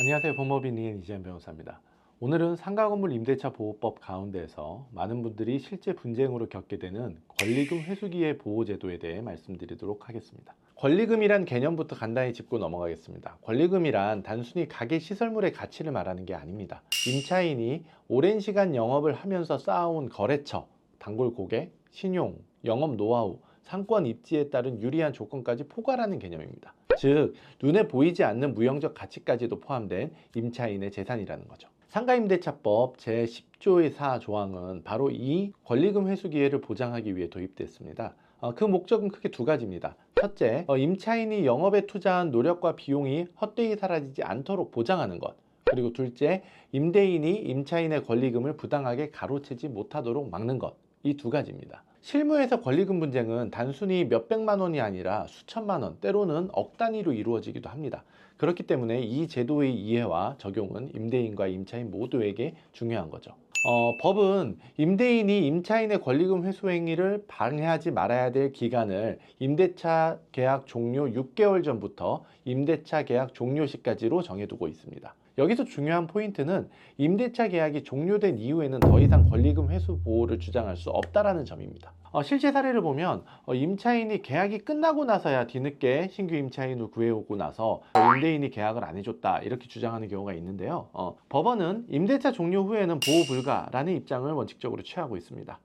안녕하세요. 법무법인이인 이재현 변호사입니다. 오늘은 상가건물 임대차 보호법 가운데에서 많은 분들이 실제 분쟁으로 겪게 되는 권리금 회수기의 보호제도에 대해 말씀드리도록 하겠습니다. 권리금이란 개념부터 간단히 짚고 넘어가겠습니다. 권리금이란 단순히 가게 시설물의 가치를 말하는 게 아닙니다. 임차인이 오랜 시간 영업을 하면서 쌓아온 거래처, 단골 고객, 신용, 영업 노하우, 상권 입지에 따른 유리한 조건까지 포괄하는 개념입니다. 즉, 눈에 보이지 않는 무형적 가치까지도 포함된 임차인의 재산이라는 거죠. 상가임대차법 제10조의 4 조항은 바로 이 권리금 회수 기회를 보장하기 위해 도입됐습니다. 어, 그 목적은 크게 두 가지입니다. 첫째, 어, 임차인이 영업에 투자한 노력과 비용이 헛되이 사라지지 않도록 보장하는 것. 그리고 둘째, 임대인이 임차인의 권리금을 부당하게 가로채지 못하도록 막는 것. 이 두 가지입니다. 실무에서 권리금 분쟁은 단순히 몇백만 원이 아니라 수천만 원, 때로는 억 단위로 이루어지기도 합니다. 그렇기 때문에 이 제도의 이해와 적용은 임대인과 임차인 모두에게 중요한 거죠. 어, 법은 임대인이 임차인의 권리금 회수 행위를 방해하지 말아야 될 기간을 임대차 계약 종료 6개월 전부터 임대차 계약 종료 시까지로 정해두고 있습니다. 여기서 중요한 포인트는 임대차 계약이 종료된 이후에는 더 이상 권리금 회수 보호를 주장할 수 없다라는 점입니다. 어, 실제 사례를 보면 어, 임차인이 계약이 끝나고 나서야 뒤늦게 신규 임차인을 구해오고 나서 어, 임대인이 계약을 안 해줬다 이렇게 주장하는 경우가 있는데요. 어, 법원은 임대차 종료 후에는 보호 불가라는 입장을 원칙적으로 취하고 있습니다.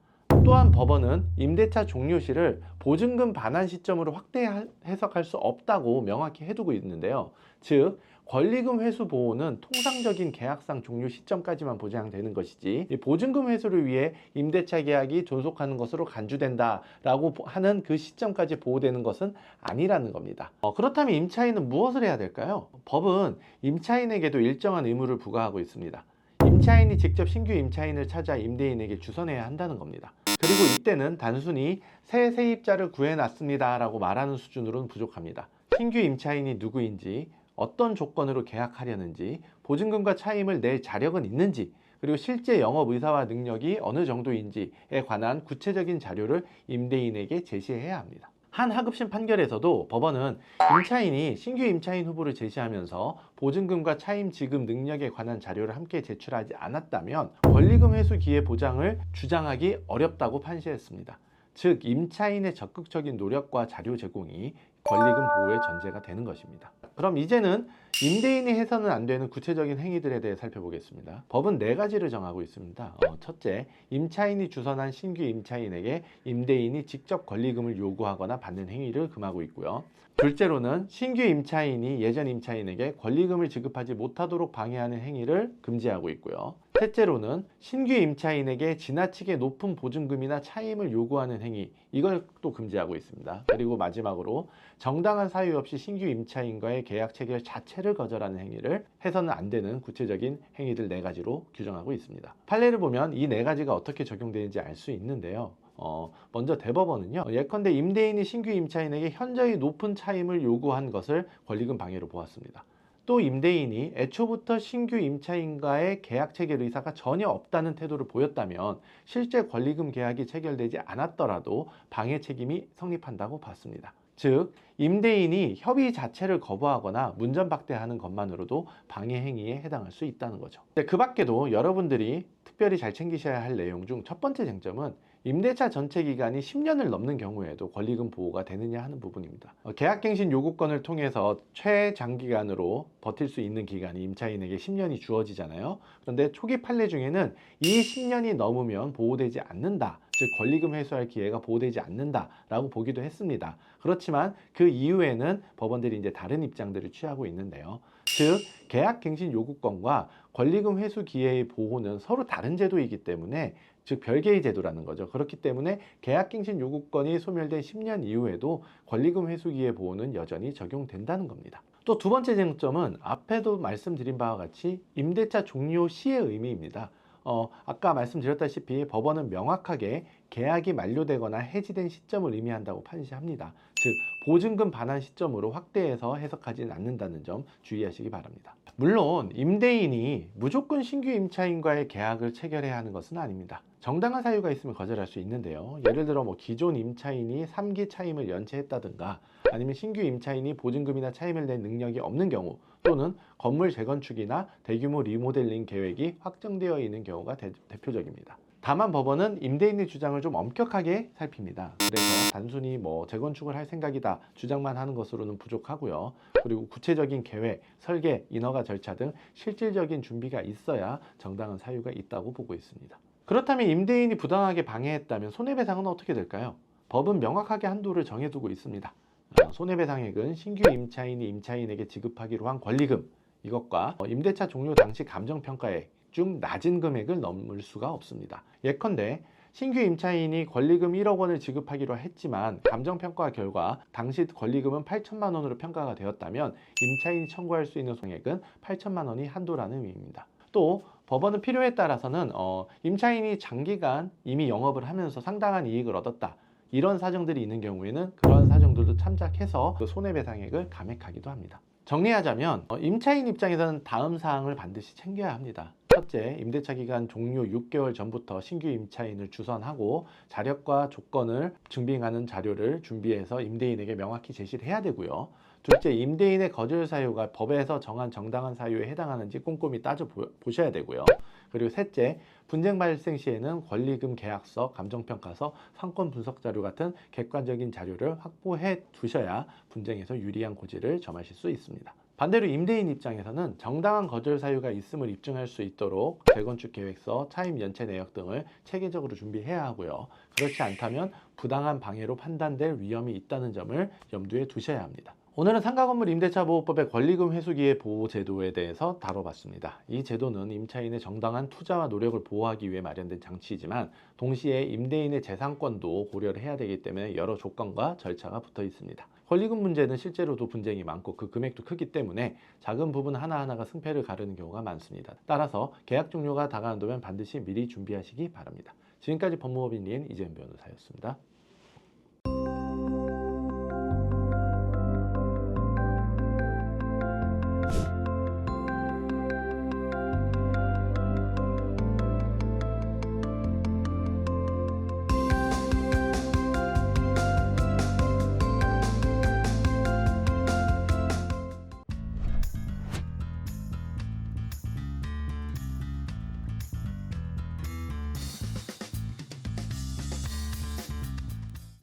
또한 법원은 임대차 종료 시를 보증금 반환 시점으로 확대 해석할 수 없다고 명확히 해두고 있는데요. 즉 권리금 회수 보호는 통상적인 계약상 종료 시점까지만 보장되는 것이지 이 보증금 회수를 위해 임대차 계약이 존속하는 것으로 간주된다라고 하는 그 시점까지 보호되는 것은 아니라는 겁니다. 어, 그렇다면 임차인은 무엇을 해야 될까요? 법은 임차인에게도 일정한 의무를 부과하고 있습니다. 임차인이 직접 신규 임차인을 찾아 임대인에게 주선해야 한다는 겁니다. 그리고 이때는 단순히 새 세입자를 구해놨습니다 라고 말하는 수준으로는 부족합니다. 신규 임차인이 누구인지, 어떤 조건으로 계약하려는지, 보증금과 차임을 낼 자력은 있는지, 그리고 실제 영업 의사와 능력이 어느 정도인지에 관한 구체적인 자료를 임대인에게 제시해야 합니다. 한 하급심 판결에서도 법원은 임차인이 신규 임차인 후보를 제시하면서 보증금과 차임 지급 능력에 관한 자료를 함께 제출하지 않았다면 권리금 회수 기회 보장을 주장하기 어렵다고 판시했습니다. 즉 임차인의 적극적인 노력과 자료 제공이 권리금 보호의 전제가 되는 것입니다. 그럼 이제는 임대인이 해서는 안 되는 구체적인 행위들에 대해 살펴보겠습니다. 법은 네 가지를 정하고 있습니다. 어, 첫째, 임차인이 주선한 신규 임차인에게 임대인이 직접 권리금을 요구하거나 받는 행위를 금하고 있고요. 둘째로는 신규 임차인이 예전 임차인에게 권리금을 지급하지 못하도록 방해하는 행위를 금지하고 있고요. 셋째로는 신규 임차인에게 지나치게 높은 보증금이나 차임을 요구하는 행위, 이걸 또 금지하고 있습니다. 그리고 마지막으로 정당한 사유 없이 신규 임차인과의 계약 체결 자체를 거절하는 행위를 해서는 안 되는 구체적인 행위들 네 가지로 규정하고 있습니다. 판례를 보면 이 네 가지가 어떻게 적용되는지 알 수 있는데요. 어, 먼저 대법원은요, 예컨대 임대인이 신규 임차인에게 현저히 높은 차임을 요구한 것을 권리금 방해로 보았습니다. 또 임대인이 애초부터 신규 임차인과의 계약 체결 의사가 전혀 없다는 태도를 보였다면 실제 권리금 계약이 체결되지 않았더라도 방해 책임이 성립한다고 봤습니다. 즉, 임대인이 협의 자체를 거부하거나 문전박대하는 것만으로도 방해 행위에 해당할 수 있다는 거죠. 그 밖에도 여러분들이 특별히 잘 챙기셔야 할 내용 중 첫 번째 쟁점은 임대차 전체 기간이 10년을 넘는 경우에도 권리금 보호가 되느냐 하는 부분입니다. 어, 계약갱신 요구권을 통해서 최장기간으로 버틸 수 있는 기간이 임차인에게 10년이 주어지잖아요. 그런데 초기 판례 중에는 이 10년이 넘으면 보호되지 않는다. 즉 권리금 회수할 기회가 보호되지 않는다라고 보기도 했습니다. 그렇지만 그 이후에는 법원들이 이제 다른 입장들을 취하고 있는데요. 즉 계약갱신 요구권과 권리금 회수 기회의 보호는 서로 다른 제도이기 때문에 즉 별개의 제도라는 거죠. 그렇기 때문에 계약갱신 요구권이 소멸된 10년 이후에도 권리금 회수 기회 보호는 여전히 적용된다는 겁니다. 또 두 번째 쟁점은 앞에도 말씀드린 바와 같이 임대차 종료 시의 의미입니다. 어, 아까 말씀드렸다시피 법원은 명확하게 계약이 만료되거나 해지된 시점을 의미한다고 판시합니다. 즉 보증금 반환 시점으로 확대해서 해석하지는 않는다는 점 주의하시기 바랍니다. 물론 임대인이 무조건 신규 임차인과의 계약을 체결해야 하는 것은 아닙니다. 정당한 사유가 있으면 거절할 수 있는데요. 예를 들어 뭐 기존 임차인이 3기 차임을 연체했다든가 아니면 신규 임차인이 보증금이나 차임을 낼 능력이 없는 경우 또는 건물 재건축이나 대규모 리모델링 계획이 확정되어 있는 경우가 대, 대표적입니다. 다만 법원은 임대인의 주장을 좀 엄격하게 살핍니다. 그래서 단순히 뭐 재건축을 할 생각이다 주장만 하는 것으로는 부족하고요. 그리고 구체적인 계획, 설계, 인허가 절차 등 실질적인 준비가 있어야 정당한 사유가 있다고 보고 있습니다. 그렇다면 임대인이 부당하게 방해했다면 손해배상은 어떻게 될까요? 법은 명확하게 한도를 정해두고 있습니다. 어, 손해배상액은 신규 임차인이 임차인에게 지급하기로 한 권리금 이것과 어, 임대차 종료 당시 감정평가액 중 낮은 금액을 넘을 수가 없습니다. 예컨대 신규 임차인이 권리금 1억 원을 지급하기로 했지만 감정평가 결과 당시 권리금은 8천만 원으로 평가가 되었다면 임차인이 청구할 수 있는 손해액은 8천만 원이 한도라는 의미입니다. 또 법원은 필요에 따라서는 어, 임차인이 장기간 이미 영업을 하면서 상당한 이익을 얻었다. 이런 사정들이 있는 경우에는 그런 사정들도 참작해서 그 손해배상액을 감액하기도 합니다. 정리하자면 어, 임차인 입장에서는 다음 사항을 반드시 챙겨야 합니다. 첫째, 임대차 기간 종료 6개월 전부터 신규 임차인을 주선하고 자력과 조건을 증빙하는 자료를 준비해서 임대인에게 명확히 제시를 해야 되고요. 둘째, 임대인의 거절 사유가 법에서 정한 정당한 사유에 해당하는지 꼼꼼히 따져 보- 보셔야 되고요. 그리고 셋째, 분쟁 발생 시에는 권리금 계약서, 감정평가서, 상권 분석 자료 같은 객관적인 자료를 확보해 두셔야 분쟁에서 유리한 고지를 점하실 수 있습니다. 반대로 임대인 입장에서는 정당한 거절 사유가 있음을 입증할 수 있도록 재건축 계획서, 차임 연체 내역 등을 체계적으로 준비해야 하고요. 그렇지 않다면 부당한 방해로 판단될 위험이 있다는 점을 염두에 두셔야 합니다. 오늘은 상가 건물 임대차 보호법의 권리금 회수기의 보호 제도에 대해서 다뤄봤습니다. 이 제도는 임차인의 정당한 투자와 노력을 보호하기 위해 마련된 장치이지만 동시에 임대인의 재산권도 고려를 해야 되기 때문에 여러 조건과 절차가 붙어 있습니다. 권리금 문제는 실제로도 분쟁이 많고 그 금액도 크기 때문에 작은 부분 하나하나가 승패를 가르는 경우가 많습니다. 따라서 계약 종료가 다가온다면 반드시 미리 준비하시기 바랍니다. 지금까지 법무법인 리엔 이재현 변호사였습니다.